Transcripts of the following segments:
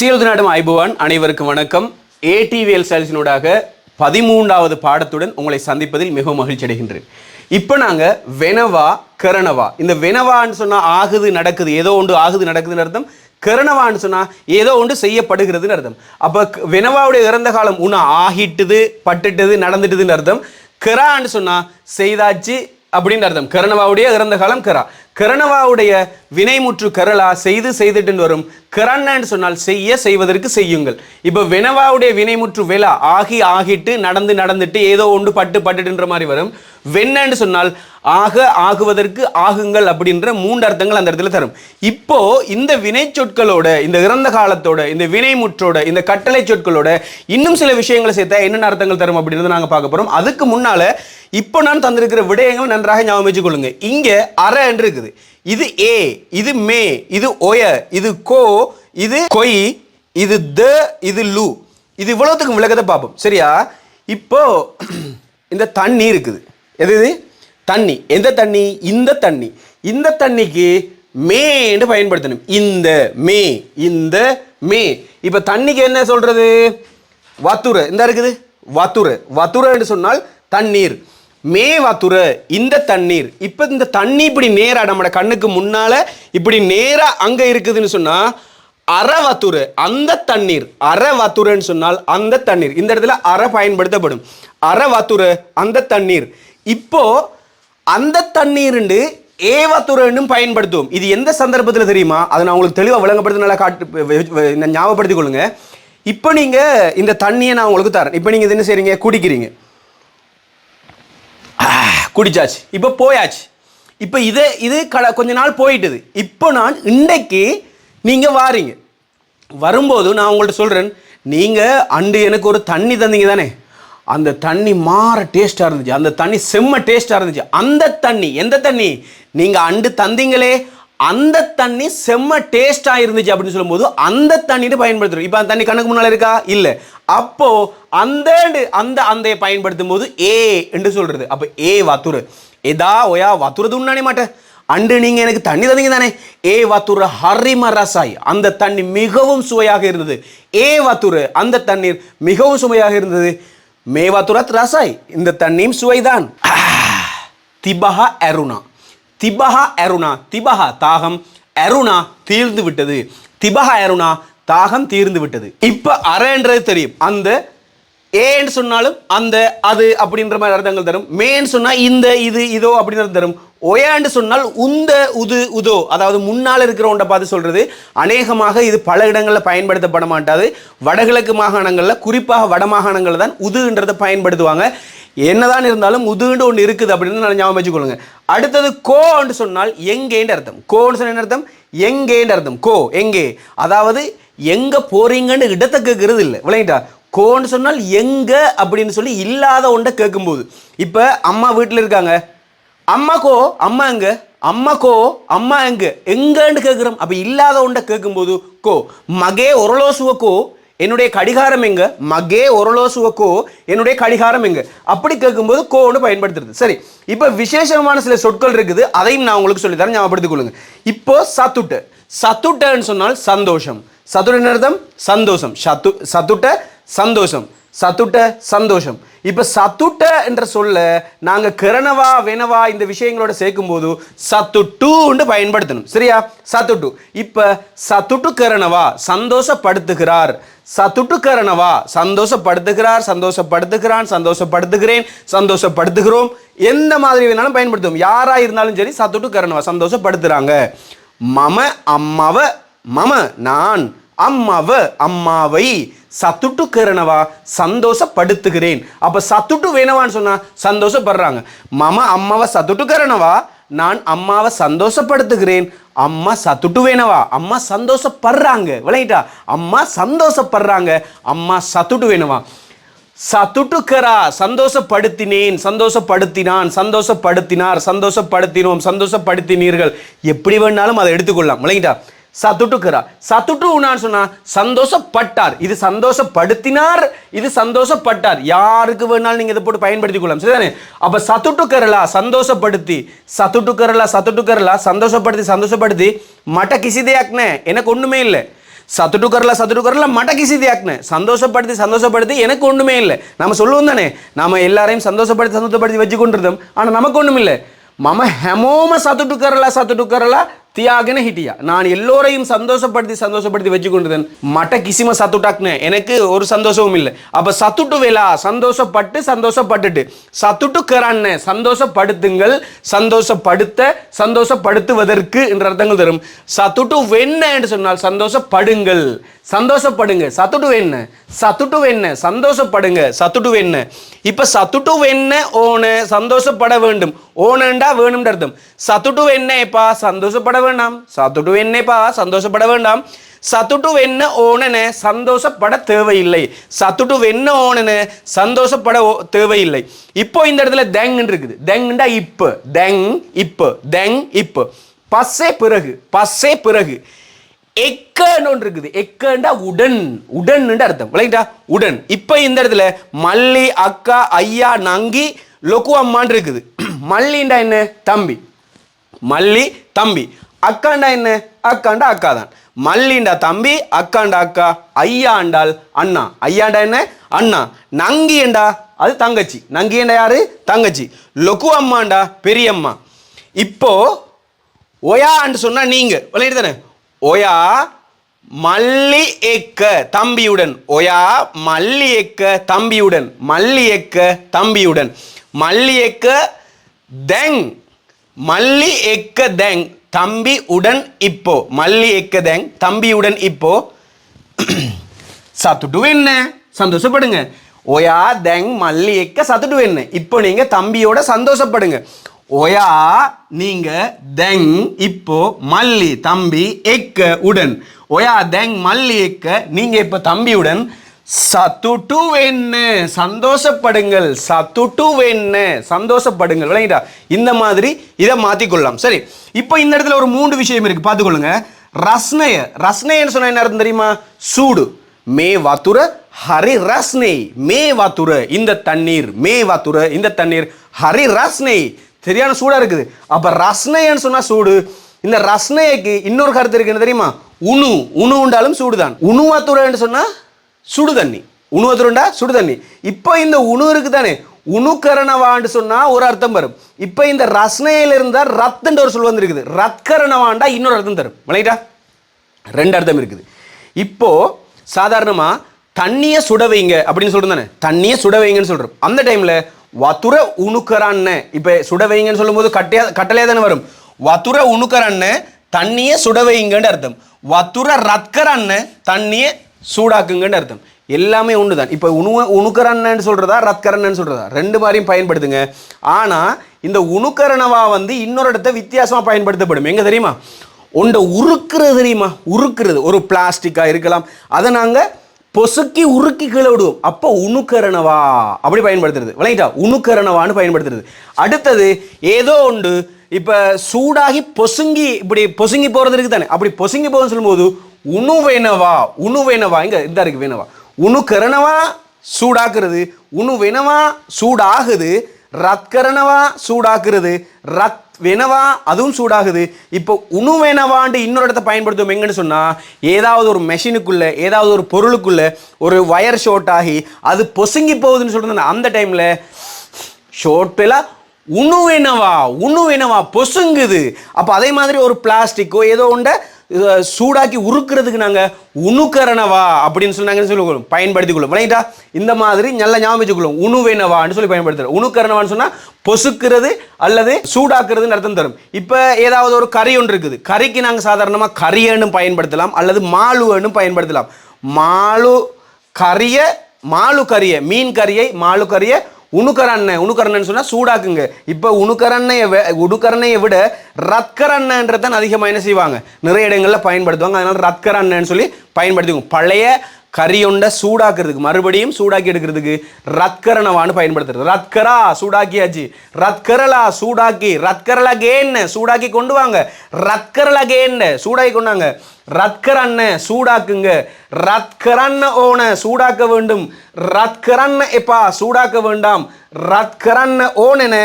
சீல்து நாடும் ஐபுவான் அனைவருக்கும் வணக்கம். ஏடிவிஎல் சேல்ஸினூடாக பதிமூன்றாவது பாடத்துடன் உங்களை சந்திப்பதில் மிகவும் மகிழ்ச்சி அடைகின்றேன். இப்போ நாங்கள் வெனவா கரணவா. இந்த வெனவான்னு சொன்னால் ஆகுது நடக்குது ஏதோ ஒன்று ஆகுது நடக்குதுன்னு அர்த்தம். கரணவான்னு சொன்னால் ஏதோ ஒன்று செய்யப்படுகிறதுன்னு அர்த்தம். அப்போ வெனவாவுடைய இறந்த காலம் உன்னை ஆகிட்டுது பட்டுட்டது நடந்துட்டுதுன்னு அர்த்தம். கரான்னு சொன்னால் செய்தாச்சு அப்படின்னு அர்த்தம். கரணவாவுடைய இறந்த காலம் கரா. கரணவாவுடைய வினைமுற்று கரலா செய்து செய்துட்டு வரும். கரண்ணன்னு சொன்னால் செய்ய செய்வதற்கு செய்யுங்கள். இப்போ வெனவாவுடைய வினைமுற்று வெலா ஆகி ஆகிட்டு நடந்து நடந்துட்டு ஏதோ ஒன்று பட்டு பட்டுட்டுன்ற மாதிரி வரும். வெண்ணன்னு சொன்னால் ஆக ஆகுவதற்கு ஆகுங்கள் அப்படின்ற மூன்று அர்த்தங்கள் அந்த இடத்துல தரும். இப்போ இந்த வினை சொற்களோட இந்த இறந்த காலத்தோட இந்த வினைமுற்றோட இந்த கட்டளை சொற்களோட இன்னும் சில விஷயங்களை சேர்த்தா என்னென்ன அர்த்தங்கள் தரும் அப்படின்றத நாங்கள் பார்க்க போறோம். அதுக்கு முன்னால இப்போ நான் தந்திருக்கிற விடயங்கள் நன்றாக ஞாபகம் வச்சுக்கொள்ளுங்க இங்க அற என்று இருக்குது. இது ஏ இது மே இது ஒய இது கோ இது கொய் இது த இது லு. இது இவ்வளவுத்துக்கும் விளக்கத்தை பார்ப்போம். சரியா? இப்போ இந்த தண்ணி இருக்குது. எது இது? தண்ணி. எந்த தண்ணி? இந்த தண்ணி. இந்த தண்ணிக்கு மேன்னு பயன்படுத்தணும். இந்த மே. இந்த மே. இப்போ தண்ணிக்கு என்ன சொல்றது? வத்துரை இந்த இருக்குது. வத்துரை வத்துரைன்னு சொன்னால் தண்ணீர். மே வத்துர இந்த தண்ணீர். இப்போ இந்த தண்ணி இப்படி நேரா நம்மளோட கண்ணுக்கு முன்னால இப்படி நேரா அங்க இருக்குதுன்னு சொன்னா அறவத்துரு அந்த தண்ணீர். அறவத்துருன்னு சொன்னால் அந்த தண்ணீர். இந்த இடத்துல அற பயன்படுத்தப்படும். அறவத்துரு அந்த தண்ணீர். இப்போ அந்த தண்ணீருண்டு ஏவத்துரனும் பயன்படுத்துவோம் இது எந்த சந்தர்ப்பத்தில் தெரியுமா? அதை நான் உங்களுக்கு தெளிவாக விளங்கப்படுத்த நல்லா காட்டு ஞாபகப்படுத்திக் கொள்ளுங்க. இப்போ நீங்கள் இந்த தண்ணியை நான் உங்களுக்கு தரேன். இப்போ நீங்கள் இது என்ன செய்றீங்க? குடிக்கிறீங்க. குடிச்சாச்சு. இப்போ போயாச்சு. இப்போ இது இது கட கொஞ்ச நாள் போயிட்டுது. இப்போ நான் இன்றைக்கு நீங்கள் வாரீங்க. வரும்போது நான் உங்கள்கிட்ட சொல்கிறேன் நீங்கள் அண்டு எனக்கு ஒரு தண்ணி தந்தீங்க தானே அந்த தண்ணி மாற டேஸ்ட்டாக இருந்துச்சு. அந்த தண்ணி செம்ம டேஸ்ட்டாக இருந்துச்சு. அந்த தண்ணி எந்த தண்ணி? நீங்கள் அண்டு தந்தீங்களே அந்த தண்ணி செம்ம டேஸ்ட்டாக இருந்துச்சு அப்படின்னு சொல்லும்போது அந்த தண்ணிட்டு பயன்படுத்துறோம். இப்போ அந்த தண்ணி கண்ணுக்கு முன்னால் இருக்கா? இல்லை. அப்போது அந்த அந்த அந்தையை பயன்படுத்தும் போது ஏ என்று சொல்கிறது அப்போ ஏ வத்துரு. எதா ஒயா வத்துறது உண்ணானே மாட்டேன். அண்டு நீங்கள் எனக்கு தண்ணி தந்தீங்க தானே. ஏ வத்துரு ஹரிம ரசாய். அந்த தண்ணி மிகவும் சுவையாக இருந்தது. ஏ வத்துரு அந்த தண்ணீர் மிகவும் சுவையாக இருந்தது. மே ரசாய் இந்த தண்ணியும் சுவைதான் திபஹா அருணா திபஹா அருணா திபஹா தாகம் அருணா தீர்ந்து விட்டது திபஹா அருணா தாகம் தீர்ந்து விட்டது இப்போ அரன்றது தெரியும். அந்த ஏன்னு சொன்னாலும் அந்த அது அப்படின்ற மாதிரி அர்த்தங்கள் தரும். மேன்னு சொன்னால் இந்த இது இதோ அப்படின்றது தரும். ஒயான்னு சொன்னால் உந்த உது உதோ. அதாவது முன்னால் இருக்கிறவன்ட பார்த்து சொல்கிறது அநேகமாக இது பல இடங்களில் பயன்படுத்தப்பட மாட்டாது. வடகிழக்கு மாகாணங்களில் குறிப்பாக வட மாகாணங்களில் தான் உதுன்றதை பயன்படுத்துவாங்க. என்னதான் இருந்தாலும் உதுன்னு ஒன்று இருக்குது அப்படின்னு நான் ஞாபகம் வச்சுக்கொள்ளுங்க. அடுத்தது கோன்னு சொன்னால் எங்கேன்ற அர்த்தம். கோன்னு சொன்ன என்ன அர்த்தம்? எங்கேன்ற அர்த்தம். கோ எங்கே? அதாவது எங்கே போறீங்கன்னு இடத்தை கேட்கறது இல்லை. விளையாட்டா கோன்னு சொன்னால் எங்க அப்படின்னு சொல்லி இல்லாத ஒன்றை கேட்கும்போது இப்போ அம்மா வீட்டில் இருக்காங்க. அம்மா கோ அம்மா எங்க? கோ அம்மா எங்க? எங்கன்னு கேட்குறோம். அப்போ இல்லாத ஒன்றை கேட்கும்போது கோ மகே ஒரலோசுவக்கோ என்னுடைய கடிகாரம் எங்க? மகே ஒரலோசுவக்கோ என்னுடைய கடிகாரம் எங்க? அப்படி கேட்கும்போது கோன்னு பயன்படுத்துறது. சரி இப்போ விசேஷமான சில சொற்கள் இருக்குது. அதையும் நான் உங்களுக்கு சொல்லி தரேன். ஞாபகப்படுத்திக் கொள்ளுங்க. இப்போ சத்துட்டு. சத்துட்டன்னு சொன்னால் சந்தோஷம். சத்துட்ட அர்த்தம்? சந்தோஷம். சத்து சத்துட்ட சந்தோஷம். சத்துட்ட சந்தோஷம். இப்போ சத்துட்ட என்ற சொல்ல நாங்கள் கிரணவா வெனவா இந்த விஷயங்களோட சேர்க்கும்போது சத்துட்டுன்னு பயன்படுத்தணும். சரியா? சத்துட்டு. இப்போ சத்துட்டு கிரணவா சந்தோஷப்படுத்துகிறார். சத்துட்டு கிரணவா சந்தோஷப்படுத்துகிறார் சந்தோஷப்படுத்துகிறான் சந்தோஷப்படுத்துகிறேன் சந்தோஷப்படுத்துகிறோம். எந்த மாதிரி வேணாலும் பயன்படுத்துவோம். யாராக இருந்தாலும் சரி சத்துட்டு கிரணவா சந்தோஷப்படுத்துகிறாங்க மம அம்மாவ மம நான். அம்மாவ அம்மாவை சத்துட்டு கரணவா சந்தோஷப்படுத்துகிறேன். அப்ப சத்துட்டு வேணவான்னு சொன்னா சந்தோஷப்படுறாங்க. மம அம்மாவை சத்துட்டு கரணவா நான் அம்மாவை சந்தோஷப்படுத்துகிறேன். அம்மா சத்துட்டு வேணவா? அம்மா சந்தோஷப்படுறாங்க. விளையிட்டா அம்மா சந்தோஷப்படுறாங்க. அம்மா சத்துட்டு வேணவா சத்துட்டுக்கரா சந்தோஷப்படுத்தினேன். சந்தோஷப்படுத்தினான். சந்தோஷப்படுத்தினார். சந்தோஷப்படுத்தினோம். சந்தோஷப்படுத்தினீர்கள். எப்படி வேணாலும் அதை எடுத்துக்கொள்ளலாம். விளையிட்டா சத்துட்டுக்கிறார் சத்துட்டு உண்ணான்னு சொன்னா சந்தோஷப்பட்டார். இது சந்தோஷப்படுத்தினார் இது சந்தோஷப்பட்டார். யாருக்கு வேணாலும் நீங்கள் இதை போட்டு பயன்படுத்திக் கொள்ளலாம். சரிதானே? அப்போ சத்துட்டுக்கரலா சந்தோஷப்படுத்தி சத்துட்டுக்கரலா சத்துட்டுக்கரலா சந்தோஷப்படுத்தி சந்தோஷப்படுத்தி மட்ட கிசிதையாக்னே எனக்கு ஒன்றுமே இல்லை. சத்துட்டு கரல சத்துட்டு கரல மட கிசி சந்தோஷப்படுத்தி சந்தோஷப்படுத்தி எனக்கு ஒன்றுமே இல்லை. நம்ம சொல்லுவோம் தானே? நம்ம எல்லாரையும் சந்தோஷப்படுத்தி சந்தோஷப்படுத்தி வச்சு கொண்டிருந்தோம். ஆனால் நமக்கு ஒன்றும் இல்லை மம ஹெமோம சத்துட்டு கரல சத்துட்டு கரலா தியாகின ஹிட்டியா. நான் எல்லோரையும் சந்தோஷப்படுத்தி சந்தோஷப்படுத்தி வச்சு கொண்டிருந்தேன் மட்ட கிசிம சத்துட்டாக்னு. எனக்கு ஒரு சந்தோஷமும் இல்லை. அப்போ சத்துட்டு வேலா? சந்தோஷப்பட்டு சந்தோஷப்பட்டுட்டு. சத்துட்டு கரான்னு சந்தோஷப்படுத்துங்கள் சந்தோஷப்படுத்த சந்தோஷப்படுத்துவதற்கு என்ற அர்த்தங்கள் தரும். சத்துட்டு வெண்ண என்று சொன்னால் சந்தோஷப்படுங்கள். சந்தோஷப்படுங்க. சத்துட்டு வெண்ண. சத்துட்டு என்ன சந்தோஷப்படுங்க. சத்துட்டு வெண்ண. இப்போ சத்துட்டு என்ன ஓன சந்தோஷப்பட வேண்டும். ஓனண்டா வேணும்ன்ற அர்த்தம். சத்துட்டு வெண்ணேப்பா சந்தோஷப்பட வேண்டாம் சத்துட்டு வெண்ணேப்பா சந்தோஷப்பட வேண்டாம் சத்துட்டு வெண்ண ஓணனு சந்தோஷப்பட தேவையில்லை சத்துட்டு வெண்ண ஓணனு சந்தோஷப்பட ஓ- தேவையில்லை இப்போ இந்த இடத்துல தெங் இருக்குது தெங்டா இப்போ தெங் இப்போ தெங் இப்போ பஸ்ஸே பிறகு பஸ்ஸே பிறகு எக்கன்னு ஒன்று இருக்குது எக்கண்டா உடன் உடன் அர்த்தம் விளங்கிட்டா உடன் இப்போ இந்த இடத்துல மல்லி அக்கா ஐயா நங்கி லொக்கு அம்மான் இருக்குது மல்லிண்டா என்ன தம்பி மல்லி தம்பி அக்காண்டா என்ன? அக்காண்டா அக்கா தான் மல்லிண்டா தம்பி அக்காண்டா அக்கா ஐயாண்டால் அண்ணா. ஐயாண்டா என்ன? அண்ணா. நங்கியண்டா அது தங்கச்சி. நங்கியண்டா யாரு? தங்கச்சி. லொக்கு அம்மாண்டா பெரியம்மா. இப்போ ஒயான்னு சொன்னா நீங்க. விளையாடு தானே? ஒயா மல்லி ஏக்க தம்பியுடன். ஒயா மல்லி எக்க தம்பியுடன். மல்லி எக்க தம்பியுடன். மல்லி ஏக்க தெங். மல்லி ஏக்க தெங். தம்பி உடன் இப்போ. மல்லி எக்க தெங் தம்பியுடன் இப்போ. சத்துட்டு என்ன சந்தோஷப்படுங்க. ஒயா தெங் மல்லி எக்க சத்துட்டு என்ன இப்போ நீங்க தம்பியோட சந்தோஷப்படுங்க. ஒயா நீங்க தெங் இப்போ மல்லி தம்பி எக்க உடன். ஒயா தெங் மல்லி எக்க நீங்க இப்போ தம்பியுடன் சத்துட்டு என்ன சந்தோஷப்படுங்கள் சத்துட்டு என்ன சந்தோஷப்படுங்கள் விளங்கிட்டா? இந்த மாதிரி இதை மாற்றிக்கொள்ளலாம் சரி இப்போ இந்த இடத்துல ஒரு மூன்று விஷயம் இருக்குது பார்த்துக்கொள்ளுங்க. ரஸ்னய ரஸ்னயன்னு சொன்னால் என்ன அர்த்தம் தெரியுமா? சூடு. மே வாத்துர ஹரி ரஸ்னை. மே வாத்துர இந்த தண்ணீர். மே வாத்துர இந்த தண்ணீர். ஹரி ரஸ்னை. சரியான சூடாக இருக்குது. அப்போ ரஸ்னைன்னு சொன்னால் சூடு. இந்த ரஸ்னைக்கு இன்னொரு கருத்து இருக்குன்னு தெரியுமா? உணு. உணு உண்டாலும் சூடுதான். உணு வத்துரன்னு சொன்னால் சுடு தண்ணி. உணவு திருண்டா சுடு தண்ணி. இப்போ இந்த உணவு இருக்கு தானே உணுக்கரணவான்னு சொன்னால் ஒரு அர்த்தம் வரும். இப்போ இந்த ரசனையில் இருந்தால் ரத்துன்ற ஒரு சொல் வந்துருக்குது. ரத்கரணவாண்டா இன்னொரு அர்த்தம் தரும். விளையாட்டா ரெண்டு அர்த்தம் இருக்குது. இப்போது சாதாரணமாக தண்ணியை சுட வைங்க அப்படின்னு சொல்கிறோம் தானே? தண்ணியை சுட வைங்கன்னு சொல்கிறோம் அந்த டைமில் வத்துர உணுக்கரான்னு இப்போ சுட வைங்கன்னு சொல்லும்போது கட்டையா கட்டளையாக தானே வரும். வத்துர உணுக்கரான்னு தண்ணியை சுட வைங்கன்னு அர்த்தம். வத்துர ரத்கரான்னு தண்ணியை சூடாக்குங்கன்னு அர்த்தம். எல்லாமே ஒன்று தான் இப்போ உணு உணுக்கரன்னு சொல்கிறதா ரத்கரன்னு சொல்கிறதா ரெண்டு மாதிரியும் பயன்படுத்துங்க. ஆனால் இந்த உணுக்கரணவா வந்து இன்னொரு இடத்த வித்தியாசமாக பயன்படுத்தப்படும். எங்க தெரியுமா? ஒன்றை உருக்குறது தெரியுமா? உருக்குறது. ஒரு பிளாஸ்டிக்காக இருக்கலாம். அதை நாங்கள் பொசுக்கி உருக்கி கீழே விடுவோம். அப்போ உணுக்கரணவா? அப்படி பயன்படுத்துறது. விளங்கிட்டா? உணுக்கரணவான்னு பயன்படுத்துறது. அடுத்தது ஏதோ ஒன்று. இப்போ சூடாகி பொசுங்கி இப்படி பொசுங்கி போகிறது இருக்குது தானே அப்படி பொசுங்கி போகணும்னு சொல்லும்போது உணு வேணவா உணு வேணவா இங்க இந்த இருக்கு வேணவா. உணுக்கரணவா கரணவா சூடாக்குறது உணு வேணவா சூடாகுது ரத்கரணவா சூடாக்குறது ரத் வெனவா அதுவும் சூடாகுது. இப்போ உணு வேணவாண்டு இன்னொரு இடத்த பயன்படுத்துவோம் எங்கன்னு சொன்னால் ஏதாவது ஒரு மெஷினுக்குள்ளே ஏதாவது ஒரு பொருளுக்குள்ளே ஒரு ஒயர் ஷார்ட் ஆகி அது பொசுங்கி போகுதுன்னு சொல்கிறது அந்த டைம்ல ஷோட்டில் உணு வேணவா பொசுங்குது. அப்போ அதே மாதிரி ஒரு பிளாஸ்டிக்கோ ஏதோ ஒன்றை சூடாக்கி உருக்குறதுக்கு நாங்கள் உணுக்கரணவா அப்படின்னு சொன்னாங்கன்னு சொல்லிக்கொள்ளும்? பயன்படுத்திக்கொள்ளும் விளையிட்டா இந்த மாதிரி நல்ல ஞாபகம் வச்சுக்கொள்ளும். உணுவேனவான்னு சொல்லி பயன்படுத்துகிறோம் உணுக்கரணவான்னு சொன்னால் பொசுக்கிறது அல்லது சூடாக்குறதுன்னு அர்த்தம் தரும். இப்போ ஏதாவது ஒரு கறி ஒன்று இருக்குது. கறிக்கு நாங்கள் சாதாரணமாக கரியன்னு பயன்படுத்தலாம் அல்லது மாலுவனும் பயன்படுத்தலாம். மாலு கறிய மாலு கறிய மீன் கறியை மாலு கறியை உணுக்கரண்ண உணுக்கரண்ணன்னு சொன்னால் சூடாக்குங்க. இப்போ உணுக்கரண்ணையை உணுக்கரண்ணையை விட ரத்கரண்ணன்றதான் அதிகமாக என்ன செய்வாங்க? நிறைய இடங்களில் பயன்படுத்துவாங்க. அதனால் ரத்கரண்ணன்னு சொல்லி பயன்படுத்துவாங்க பழைய கரியுண்டை சூடாக்குறதுக்கு மறுபடியும் சூடாக்கி எடுக்கிறதுக்கு ரத்கரணவான்னு பயன்படுத்துறது. ரத்கரா சூடாக்கியாச்சு. ரத்கரலா சூடாக்கி ரத்கரலகேன்னு சூடாக்கி கொண்டு வாங்க. ரத்கரலகேன்னு சூடாக்கி கொண்டாங்க ரத்கரண்ண சூடாக்குங்க. ரத்கரண்ண ஓன சூடாக்க வேண்டும். ரத்கரண்ண எப்பா சூடாக்க வேண்டாம். ரத்கரண்ண ஓனென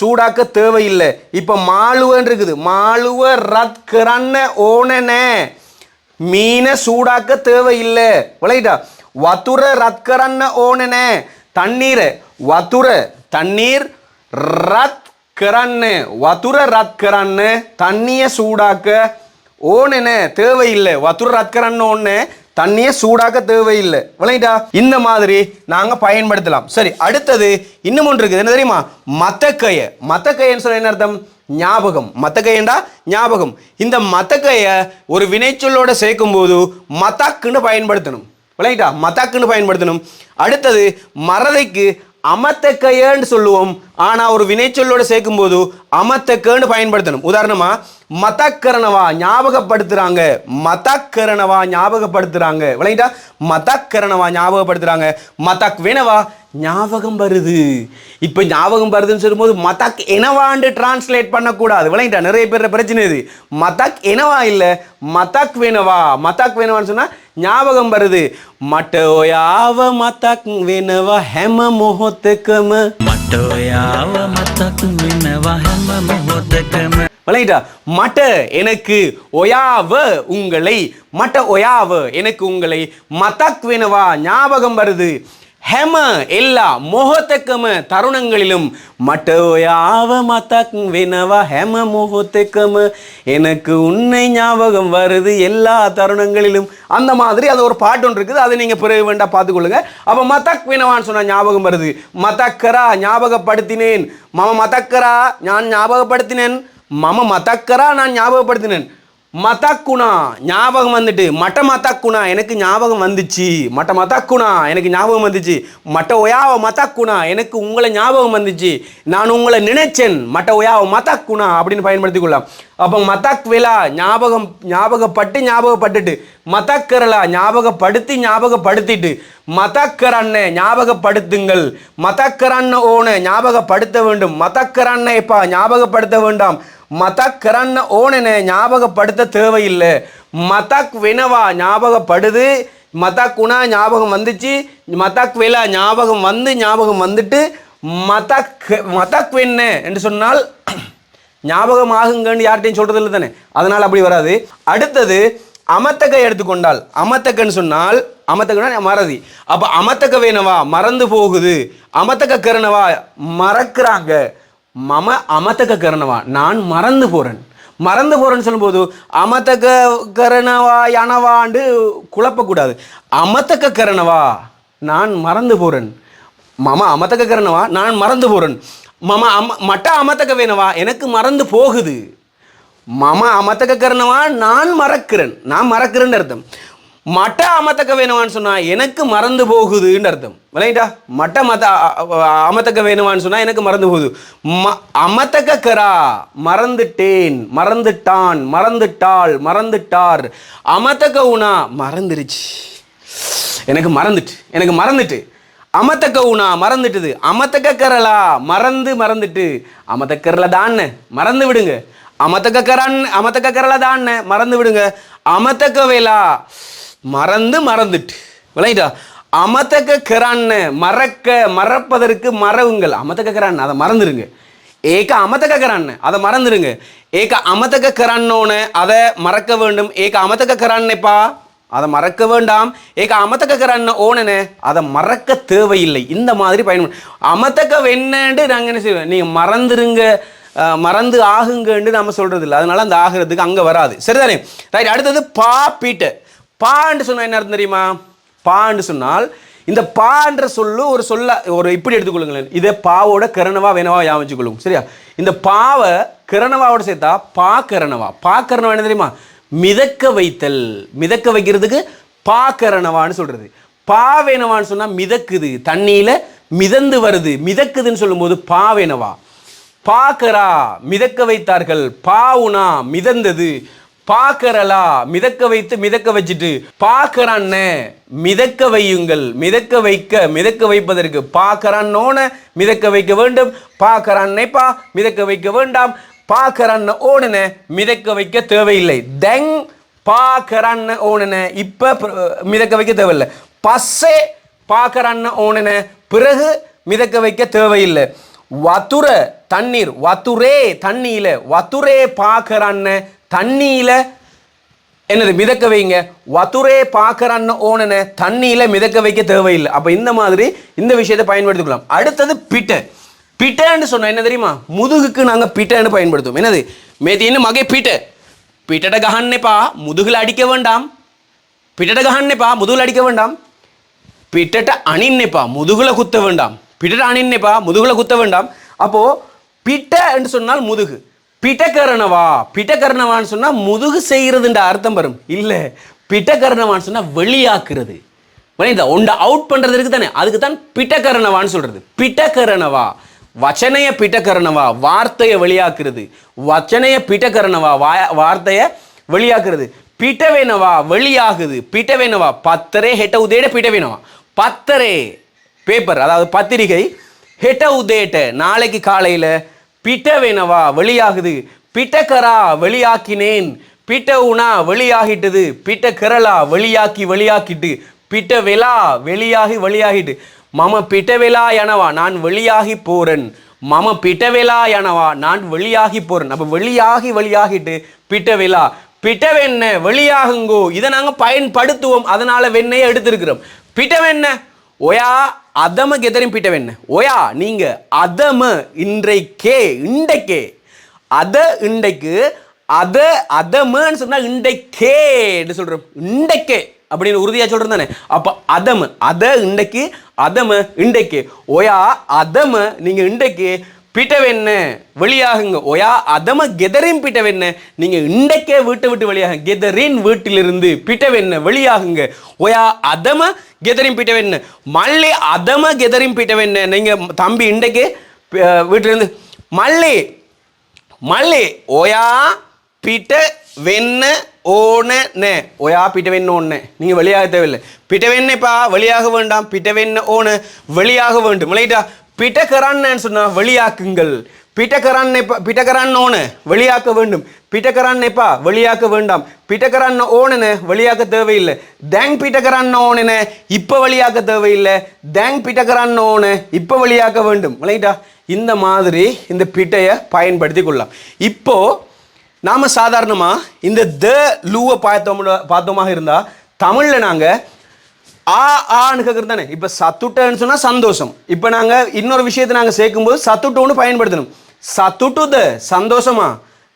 சூடாக்க தேவையில்லை. இப்போ மாலுவன் இருக்குது மாலுவ ரத்கரண்ண ஓனன மீனை சூடாக்க தேவையில்லை. விளையிட்டா வத்துரை ரத்கரன்னு ஓனனே தண்ணீர். வத்துரை தண்ணீர் ரத் கரன்னு வத்துர ரத்கரன்னு தண்ணியை சூடாக்க ஓனனே தேவையில்லை. வத்துரை ரத்கரன்னு ஒன்று தண்ணியை சூடாக்க தேவையில்லை. விளையிட்டா இந்த மாதிரி நாங்கள் பயன்படுத்தலாம். சரி அடுத்தது இன்னும் ஒன்று இருக்குது. என்ன தெரியுமா? மத்த கையை மத்த மத்தக்கையன்னு சொல்ல என்ன அர்த்தம்? ஞாபகம். மத்தக்கையண்டா? ஞாபகம். இந்த மத்தக்கையை ஒரு வினைச்சொல்லோட சேர்க்கும்போது மத்தாக்குன்னு பயன்படுத்தணும். விளையிட்டா மத்தாக்குன்னு பயன்படுத்தணும். அடுத்தது மறதைக்கு அமத்தக்கையன்னு சொல்லுவோம். ஆனால் ஒரு வினைச்சொல்லோடு சேர்க்கும்போது அமத்தக்கேன்னு பயன்படுத்தணும். உதாரணமாக மதக்கரணவா ஞாபகப்படுத்துகிறாங்க மதக்கரணவா ஞாபகப்படுத்துகிறாங்க விளங்கிட்டா? மதக்கரணவா ஞாபகப்படுத்துகிறாங்க மதக் வேணவா ஞாபகம் வருது. இப்போ ஞாபகம் வருதுன்னு சொல்லும்போது மதக் எனவாண்டு டிரான்ஸ்லேட் பண்ணக்கூடாது. விளங்கிட்டா? நிறைய பேர் பிரச்சனை இது. மதக் எனவா இல்லை மதக் வேணவா மதக் வேணவான்னு சொன்னால் ஞாபகம் வருது. மட்டோயாவ மதக் வேணவா ஹெம மொஹத்துக்கம மட்டோயா விளங்கிட்டா மட்ட எனக்கு ஒயாவ உங்களை மட்ட ஒயாவ எனக்கு உங்களை மத்தாக் வேணவா ஞாபகம் வருது. ஹெம எல்லா மொஹத்தக்கம தருணங்களிலும் மட்டோயாவ மதக் வேணவா ஹெம மொஹத்தக்கம எனக்கு உன்னை ஞாபகம் வருது எல்லா தருணங்களிலும். அந்த மாதிரி அது ஒரு பாட்டு ஒன்று இருக்குது. அதை நீங்கள் பிறகு வேண்டாம் பார்த்துக்கொள்ளுங்க. அப்போ மதக் வினவான்னு சொன்னால் ஞாபகம் வருது. மதக்கரா ஞாபகப்படுத்தினேன். மம மதக்கரா நான் ஞாபகப்படுத்தினேன். மம மதக்கரா நான் ஞாபகப்படுத்தினேன். மதக்குணா ஞாபகம் வந்துட்டு மட்ட மதக்குணா எனக்கு ஞாபகம் வந்துச்சு. மட்ட மதக்குணா எனக்கு ஞாபகம் வந்துச்சு. மட்ட ஒயாவ மதக்குணா எனக்கு உங்களை ஞாபகம் வந்துச்சு. நான் உங்களை நினைச்சேன். மட்ட ஒயாவ மதக்குணா அப்படின்னு பயன்படுத்தி கொள்ளலாம். அப்போ மதக் விழா ஞாபகம் ஞாபகப்பட்டு ஞாபகப்பட்டுட்டு. மதக்கரலா ஞாபகப்படுத்தி ஞாபகப்படுத்திட்டு. மதக்கரண்ண ஞாபகப்படுத்துங்கள். மதக்கரண்ண ஓன ஞாபகப்படுத்த வேண்டும். மதக்கரண்ண எப்பா ஞாபகப்படுத்த வேண்டாம். மதக் கரண்ண ஓனென ஞாபகப்படுத்த தேவையில்லை. மதக் வினவா ஞாபகப்படுது. மதக்குனா ஞாபகம் வந்துச்சு. மதக் விலா ஞாபகம் வந்து ஞாபகம் வந்துட்டு மதக் மதக் வெண்ண என்று சொன்னால் ஞாபகம் ஆகுங்கன்னு யார்கிட்டையும் சொல்கிறது இல்லை தானே? அதனால் அப்படி வராது. அடுத்தது அமத்தக்கை எடுத்துக்கொண்டால். அமத்தக்கன்னு சொன்னால் அமத்தக்கனா மறதி. அப்போ அமத்தக்க வேணவா மறந்து போகுது. அமத்தக்க கரணவா மறக்கிறாங்க. மம அமத்தக்க கரணவா நான் மறந்து போகிறேன் மறந்து போகிறேன்னு சொல்லும்போது அமத்தக்க கரணவா யானவாண்டு குழப்பக்கூடாது. அமத்தக்க கரணவா நான் மறந்து போகிறேன் மம அமத்தக்க கரணவா நான் மறந்து போகிறேன் மம அம மட்ட அமத்தக்க வேணவா எனக்கு மறந்து போகுது. மம அமத்தக்க கரணவா நான் மறக்கிறேன். நான் மறக்கிறேன்னு அர்த்தம். மட்ட அமத்தக்க வேணுமான்னு சொன்னா எனக்கு மறந்து போகுதுன்னு அர்த்தம். விளையிட்டா மட்ட மத்த அமத்தக்க வேணுமான்னு சொன்னா எனக்கு மறந்து போகுது. ம அமத்தக்க கரா மறந்துட்டேன் மறந்துட்டான் மறந்துட்டாள் மறந்துட்டார். அமத்தக்க உணா மறந்துருச்சு. எனக்கு மறந்துட்டு எனக்கு மறந்துட்டு. அமத்தக்க உணா மறந்துட்டுது. அமத்தக்க கரலா மறந்து மறந்துட்டு. அமத்தக்க தான் மறந்து விடுங்க. அமத்தக்க கரான் அமத்தக்க கரல தான் மறந்து விடுங்க. அமத்தக்க வேலா மறந்து மறந்துட்டு. விளையிட்டா அமத்தக்க கரான்னு மறக்க மறப்பதற்கு மறவுங்கள். அமத்தக்க கரான் அதை மறந்துடுங்க ஏக அமத்தக்க கரான்னு அதை மறந்துடுங்க ஏக அமத்தக்க கரான்னோன்னு அதை மறக்க வேண்டும். ஏக அமத்தக்க கரான்னேப்பா அதை மறக்க வேண்டாம். ஏக அமத்தக்க கரான்னு ஓனனே அதை மறக்க தேவையில்லை. இந்த மாதிரி பயன்படும் அமத்தக்க வெண்ணண்டு நாங்கள் என்ன செய்வோம்? நீங்கள் மறந்துருங்க மறந்து ஆகுங்கன்னு நம்ம சொல்கிறது இல்லை அதனால அந்த ஆகிறதுக்கு அங்கே வராது. சரிதானே? ரைட் அடுத்தது பா பீட்டு பான்னு சொன்னால் என்ன அர்த்தம் தெரியுமா? பான்னு சொன்னால் இந்த பான்ற சொல்லு ஒரு சொல்ல ஒரு இப்படி எடுத்துக்கொள்ளுங்களேன். இதை பாவோட கரணவா வேணவா யாமிச்சுக்கொள்ளுங்க சரியா? இந்த பாவை கரணவாவோட சேர்த்தா பா கரணவா. பா கரணவா என்ன தெரியுமா? மிதக்க வைத்தல். மிதக்க வைக்கிறதுக்கு பா கரணவான்னு சொல்கிறது பா வேணவான்னு மிதக்குது. தண்ணியில் மிதந்து வருது. மிதக்குதுன்னு சொல்லும்போது பா வேணவா. பாக்கரா மிதக்க வைத்தார்கள். பாவுனா மிதந்தது. பாக்கறலா மிதக்க வைத்து மிதக்க வச்சுட்டு பாக்கறான்னு மிதக்க வையுங்கள். மிதக்க வைக்க மிதக்க வைப்பதற்கு பாக்கறான்னோன மிதக்க வைக்க வேண்டும். பாக்கறான்னைப்பா மிதக்க வைக்க வேண்டாம். பாக்கறான்னு ஓடுன மிதக்க வைக்க தேவையில்லை. தெங் பாக்கறான்னு ஓடுன இப்ப பிர- மிதக்க வைக்க தேவையில்லை. பஸ்ஸே பாக்கறான்னு ஓடுன பிறகு மிதக்க வைக்க தேவையில்லை. வத்துர தண்ணீர். வத்துரே தண்ணியில. வத்துரே பாக்கறான்னு தண்ணியில் என்னது மிதக்க வைங்க. வத்துரே பார்க்கறன்னு ஓனனை தண்ணியில் மிதக்க வைக்க தேவையில்லை. அப்போ இந்த மாதிரி இந்த விஷயத்தை பயன்படுத்திக்கலாம். அடுத்தது பிட்டை. பிட்டன்னு சொன்னோம் என்ன தெரியுமா? முதுகுக்கு நாங்கள் பிட்டன்னு பயன்படுத்துவோம். என்னது? மேத்தின்னு மகை பிட்ட. பிட்டட கஹன்னேப்பா முதுகில் அடிக்க வேண்டாம். பிட்டட கஹன்னேப்பா முதுகில் அடிக்க வேண்டாம். பிட்டட்ட அணின்னேப்பா முதுகில் குத்த வேண்டாம். பிட்டட அணின்னேப்பா முதுகில் குத்த வேண்டாம். அப்போது பிட்ட என்று சொன்னால் முதுகு. பிட்டக்கரணவா பிட்டகர்ணவான்னு சொன்னால் முதுகு செய்கிறதுன்ற அர்த்தம் வரும். இல்லை பிட்டகர்ணவான்னு சொன்னால் வெளியாக்குறது. இந்த ஒன்றை அவுட் பண்ணுறதுக்கு தானே அதுக்கு தான் பிட்டகர்ணவான்னு சொல்கிறது பிட்டக்கரணவா வச்சனைய பிட்டகர்ணவா வார்த்தையை வெளியாக்குறது. வச்சனைய பிட்டக்கரணவா வார்த்தையை வெளியாக்குறது. பிட்டவேனவா வெளியாகுது. பிட்டவேனவா பத்தரே ஹெட்ட உதேட பிட்டவேனவா பத்தரே பேப்பர் அதாவது பத்திரிகை ஹெட்ட உதேட்ட நாளைக்கு காலையில் பீட்டவேனவா வெளியாகுது? பிட்டக்கரா வெளியாக்கினேன். பிட்ட உணா வெளியாகிட்டது. பிட்டக்கரலா கரலா வெளியாக்கி வெளியாக்கிட்டு. பிட்ட விலா வெளியாகி வெளியாகிட்டு. மம பிட்டவிலா எனவா நான் வெளியாகி போகிறேன் மம பிட்டவெலா எனவா நான் வெளியாகி போகிறேன் அப்போ வெளியாகி வெளியாகிட்டு பிட்டவிலா. பிட்டவென்ன வெளியாகுங்கோ? இதை நாங்கள் பயன்படுத்துவோம். அதனால் வெண்ணையை எடுத்திருக்கிறோம். பிட்டவென்ன? ஒயா அதம கெதரின் பிட்ட வெண்ண ஒயா நீங்க அதம இன்றைக்கே இன்றைக்கே அத இன்றைக்கு அத அதமன்னு சொன்னா இன்றைக்கேன்னு சொல்றோம். இன்றைக்கே அப்படின்னு உறுதியா சொல்றேன் தானே? அப்ப அதம அத இன்றைக்கு அதம இன்றைக்கு. ஓயா அதம நீங்க இன்றைக்கு பிட்டவென்னு வெளியாகுங்க. ஒயா அதம கெதரின் பிட்டவென்ன நீங்கள் இன்றைக்கே வீட்டை விட்டு வெளியாக கெதரின் வீட்டிலிருந்து பிட்டவென்ன வெளியாகுங்க. ஒயா அதம கெதரின் பிட்டவென்ன. மல்லி அதம கெதரின் பிட்டவென்ன நீங்கள் தம்பி இன்றைக்கே வீட்டிலேருந்து மல்லி மல்லி ஒயா பிட்ட வெண்ண ஓனே ஒயா பிட்டவெண்ண ஒன்று நீங்கள் வெளியாக தேவையில்லை. பிட்டவெண்ணப்பா வெளியாக வேண்டாம். பிட்டவெண்ண ஓனு வெளியாக வேண்டும். விளையாட்டா பிட்டகரான்னு சொன்னால் சொன்னா வெளியாக்குங்கள். பிட்டகரான் பிட்டகரான் எப்பா ஓன வெளியாக்க வேண்டும். பிட்டகரான் எப்பா வெளியாக்க வேண்டாம். பிட்டகரான் ஓனன வெளியாக்க தேவையில்லை. தேங் பிட்டகரான் ஓனன இப்ப வெளியாக்க தேவையில்லை. தேங் பிட்டகரான் ஓனு ஓன இப்ப வெளியாக்க வேண்டும். இல்லைட்டா இந்த மாதிரி இந்த பிட்டையை பயன்படுத்தி கொள்ளலாம். இப்போ நாம சாதாரணமா இந்த த லூவை பார்த்தோம் பார்த்தோமாக இருந்தா தமிழ்ல நாங்கள் ஆ ஆன்னு கேட்குறது தானே? இப்போ சத்துட்டேன்னு சொன்னால் சந்தோஷம். இப்போ நாங்கள் இன்னொரு விஷயத்தை நாங்கள் சேர்க்கும்போது சத்துட்டோன்னு பயன்படுத்தணும். சத்துட்டுது சந்தோஷமா?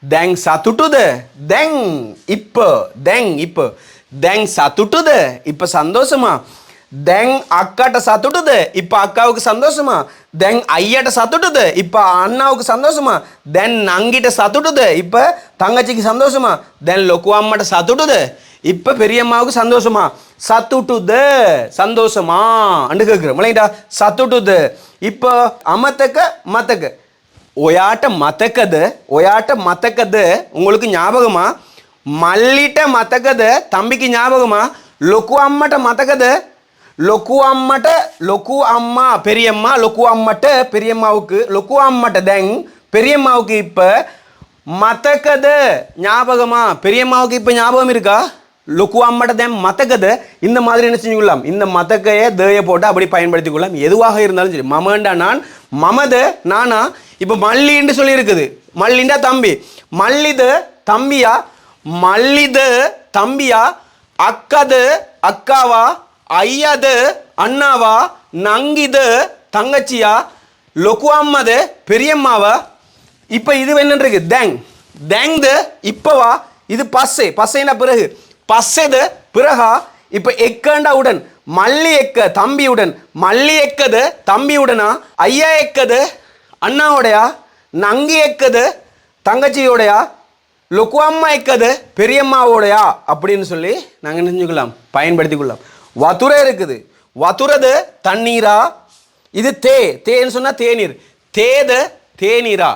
தேங் சத்துட்டுது தேங் இப்போ தேங் இப்போ. தேங் சத்துட்டுது இப்போ சந்தோஷமா? தேங் அக்காட்ட சத்துட்டுது இப்போ அக்காவுக்கு சந்தோஷமா? தேங் ஐயாட்ட சத்துட்டுது இப்போ அண்ணாவுக்கு சந்தோஷமா? தென் நங்கிட்ட சத்துட்டுது இப்போ தங்கச்சிக்கு சந்தோஷமா? தென் லொக்கு அம்மாட்ட சத்துட்டுது இப்போ பெரியம்மாவுக்கு சந்தோஷமா? சத்துட்டுது சந்தோஷமா? அண்டு கேட்குறோம் இல்லைங்கடா சத்துட்டுது. இப்போ அமத்தக்க மத்தக்க. ஒயாட்ட மத்தக்கது ஒயாட்ட மத்தக்கது உங்களுக்கு ஞாபகமா? மல்லிட்ட மத்தக்கது தம்பிக்கு ஞாபகமா? லொக்கு அம்மட்ட மத்தக்கது லொக்கு அம்மட்ட லொக்கு அம்மா பெரியம்மா லொக்கு அம்மட்ட பெரியம்மாவுக்கு லொக்கு அம்மட்ட தேங் பெரியம்மாவுக்கு இப்போ மத்தக்கது ஞாபகமா? பெரியம்மாவுக்கு இப்போ ஞாபகம் இருக்கா? லொக்கு அம்மட்ட தேம் மத்தக்கத இந்த மாதிரி என்ன செஞ்சுக்கலாம் இந்த மத்தக்கையை தேய போட்டு அப்படி பயன்படுத்திக் கொள்ளலாம். எதுவாக இருந்தாலும் சரி. மமண்டா நான் மமத நானா? இப்போ மல்லின்னு சொல்லி இருக்குது மல்லிண்டா தம்பி. மல்லிது தம்பியா? மல்லிது தம்பியா? அக்கது அக்காவா? ஐயாது அண்ணாவா? நங்கிது தங்கச்சியா? லொக்கு அம்மது பெரியம்மாவா? இப்போ இது என்ன இருக்கு தேங். தேங்து இப்போவா? இது பசை. பசைன்னா பிறகு பஸ்ஸெது பிறகா இப்போ எக்கண்டா உடன் மல்லி எக்க தம்பியுடன் மல்லி எக்கது தம்பியுடனா ஐயா எக்கது அண்ணாவோடையா நங்கி எக்கது தங்கச்சியோடையா லொக்குவம்மா எக்கது பெரியம்மாவோடையா அப்படின்னு சொல்லி நாங்கள் நினைஞ்சுக்கலாம் பயன்படுத்திக்கொள்ளலாம். வத்துரை இருக்குது. வத்துரது தண்ணீரா? இது தே. தேன்னு சொன்னால் தேநீர். தேது தேநீரா?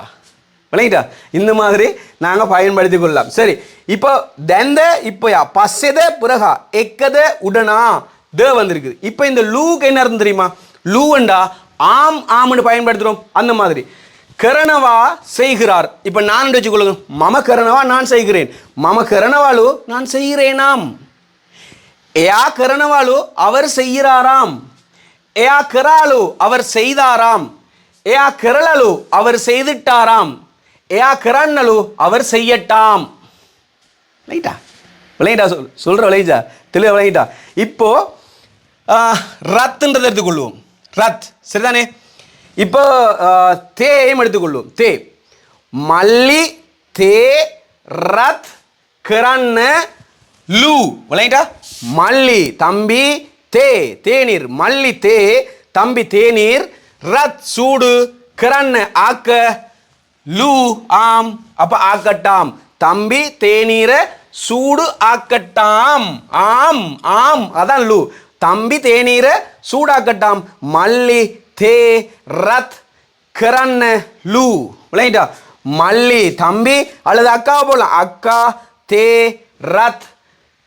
விளங்கிட்டா? இந்த மாதிரி நாங்கள் பயன்படுத்தி கொள்ளலாம் சரி இப்போ தெந்த இப்போயா பசத பிறகா எக்கத உடனா த வந்திருக்குது. இப்போ இந்த லூக்கு என்ன தெரியுமா? லூவண்டா ஆம் ஆம்னு பயன்படுத்துகிறோம் அந்த மாதிரி. கரணவா செய்கிறார். இப்போ நான் வச்சுக்கொள்ளுங்க? மம கரணவா நான் செய்கிறேன். மம கரணவாலு நான் செய்கிறேனாம். ஏயா கரணவாலு அவர் செய்கிறாராம். ஏயா கராலு அவர் செய்தாராம். ஏயா கரளலு அவர் செய்துட்டாராம். ஏ ஆக்கிறான்னு அவர் செய்யட்டாம். ரைட்டா விளையிட்டா சொல் சொல்கிற விளையிட்டா தெளிவாக விளையிட்டா இப்போ ரத்துன்றதை எடுத்துக்கொள்வோம். ரத் சரிதானே? இப்போ தேயும் எடுத்துக்கொள்வோம். தே. மல்லி தே ரத் கிரண்ணு லூ. விளையிட்டா மல்லி தம்பி தே. தேநீர். மல்லி தே தம்பி தேநீர். ரத் சூடு கிரண் ஆக்க. லூ ஆம் அப்ப ஆக்கட்டாம். தம்பி தேநீரை சூடு ஆக்கட்டாம். ஆம் ஆம் அதான் லூ. தம்பி தேநீரை சூடாக்கட்டாம். மல்லி தே ரத் கிரண்ண லூ. விளையாட்டா மல்லி தம்பி அல்லது அக்கா போலாம் அக்கா தே ரத்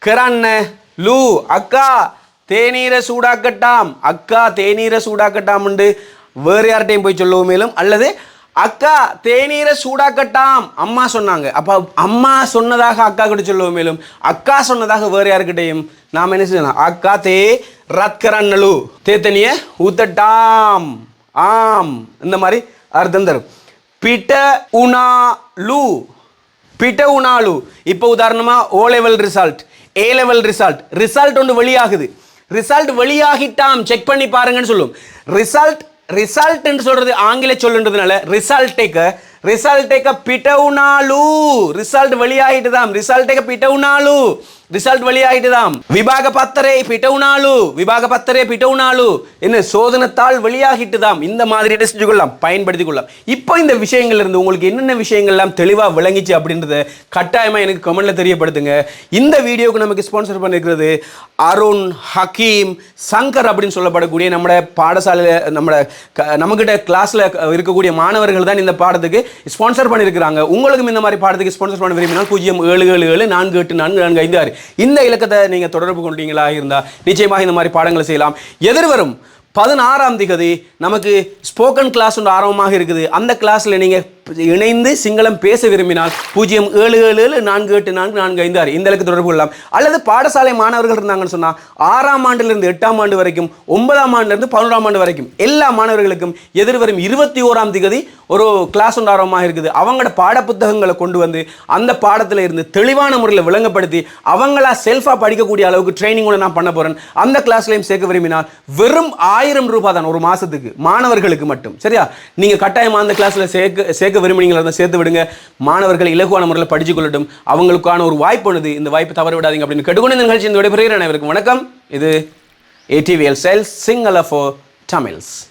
கிரண்ண லூ. அக்கா தேநீரை சூடாக்கட்டாம். அக்கா தேநீரை சூடாக்கட்டாம் உண்டு. வேறு யார்கிட்டையும் போய் சொல்லுவோம் மேலும். அல்லது அக்கா தேநீரை சூடாக்கட்டாம் அம்மா சொன்னாங்க. அப்போ அம்மா சொன்னதாக அக்கா கிட்ட சொல்லுவோம் மேலும். அக்கா சொன்னதாக வேறு யாருக்கிட்டையும் நாம் என்ன செய்யலாம்? அக்கா தே ரத்கரண்ணலு தே தண்ணியை ஊத்தட்டாம். ஆம். இந்த மாதிரி அர்த்தம் தரும். பிட்ட உணாலு. பிட்ட உணாலு. இப்போ உதாரணமாக O level result A level result result ஒன்று வெளியாகுது. ரிசல்ட் வெளியாகிட்டாம். செக் பண்ணி பாருங்கன்னு சொல்லும். ரிசல்ட் ரிசல்ட்னு சொல்றது ஆங்கில சொல்லுன்றதுனால ரிசல்ட்டேக்க ரிசல்ட்டேக்க பிட்டவுனாலு. ரிசல்ட் வெளியாகிட்டுதாம் ரிசல்ட்டேக்க பிட்டவுனாலு. ரிசல்ட் வெளியாகிட்டுதாம் விபாக பத்தரே பிட்டவுனாலு விபாக பத்தரே பிட்டவுனாலு என்ன சோதனத்தால் வெளியாகிட்டுதாம். இந்த மாதிரி செஞ்சு கொள்ளலாம் பயன்படுத்திக் கொள்ளலாம். இப்போ இந்த விஷயங்கள் இருந்து உங்களுக்கு என்னென்ன விஷயங்கள்லாம் தெளிவாக விளங்கிச்சு அப்படின்றத கட்டாயமாக எனக்கு கமெண்ட்ல தெரியப்படுத்துங்க. இந்த வீடியோக்கு நமக்கு ஸ்பான்சர் பண்ணிருக்கிறது அருண் ஹக்கீம் சங்கர் அப்படின்னு சொல்லப்படக்கூடிய நம்ம பாடசாலையில் நம்ம க- நம்மகிட்ட கிளாஸில் இருக்கக்கூடிய மாணவர்கள் தான் இந்த பாடத்துக்கு ஸ்பான்சர் பண்ணியிருக்கிறாங்க உங்களுக்கும் இந்த மாதிரி பாடத்துக்கு ஸ்பான்சர் பண்ண விரும்பினால் பூஜ்ஜியம் ஏழு ஏழு ஏழு நான்கு எட்டு நான்கு நான்கு ஐந்து ஆறு. இந்த இலக்கத்தை நீங்கள் தொடர்பு கொண்டீங்களா இருந்தால் நிச்சயமாக இந்த மாதிரி பாடங்களை செய்யலாம். எதிர்வரும் பதினாறாம் திகதி நமக்கு ஸ்போக்கன் கிளாஸ் ஒன்று ஆரம்பமாக இருக்குது. அந்த கிளாஸில் நீங்கள் இணைந்து சிங்களம் பேச விரும்பினால் பூஜ்ஜியம் ஏழு ஏழு ஏழு நான்கு எட்டு நான்கு நான்கு ஐந்து ஆறு. இந்த அளவுக்கு தொடர்பு கொள்ளலாம். அல்லது பாடசாலை மாணவர்கள் இருந்தாங்கன்னு சொன்னால் ஆறாம் ஆண்டிலிருந்து எட்டாம் ஆண்டு வரைக்கும் ஒன்பதாம் ஆண்டிலிருந்து பதினோராம் ஆண்டு வரைக்கும் எல்லா மாணவர்களுக்கும் எதிர்வரும் இருபத்தி ஓராம் திகதி ஒரு கிளாஸ் ஒன்றாரமாக இருக்குது. அவங்களோட பாடப்புத்தகங்களை கொண்டு வந்து அந்த பாடத்தில் இருந்து தெளிவான முறையில் விளங்கப்படுத்தி அவங்களா செல்ஃபாக படிக்கக்கூடிய அளவுக்கு ட்ரைனிங் கூட நான் பண்ண போகிறேன் அந்த கிளாஸ்லையும் சேர்க்க விரும்பினால் வெறும் ஆயிரம் ரூபாய் தான் ஒரு மாதத்துக்கு மாணவர்களுக்கு மட்டும். சரியா? நீங்கள் கட்டாயமாக அந்த கிளாஸில் சேர்க்க சேர்க்க சேர்க்க விரும்புனீங்களா இருந்தால் சேர்த்து விடுங்க. மாணவர்கள் இலகுவான முறையில் படிச்சு கொள்ளட்டும். அவங்களுக்கான ஒரு வாய்ப்பு உள்ளது. இந்த வாய்ப்பு தவற விடாதீங்க அப்படின்னு கேட்டுக்கொண்டு இந்த நிகழ்ச்சி இந்த விடைபெறுகிறேன். அனைவருக்கும் வணக்கம். இது ADVL cells Sinhala for Tamils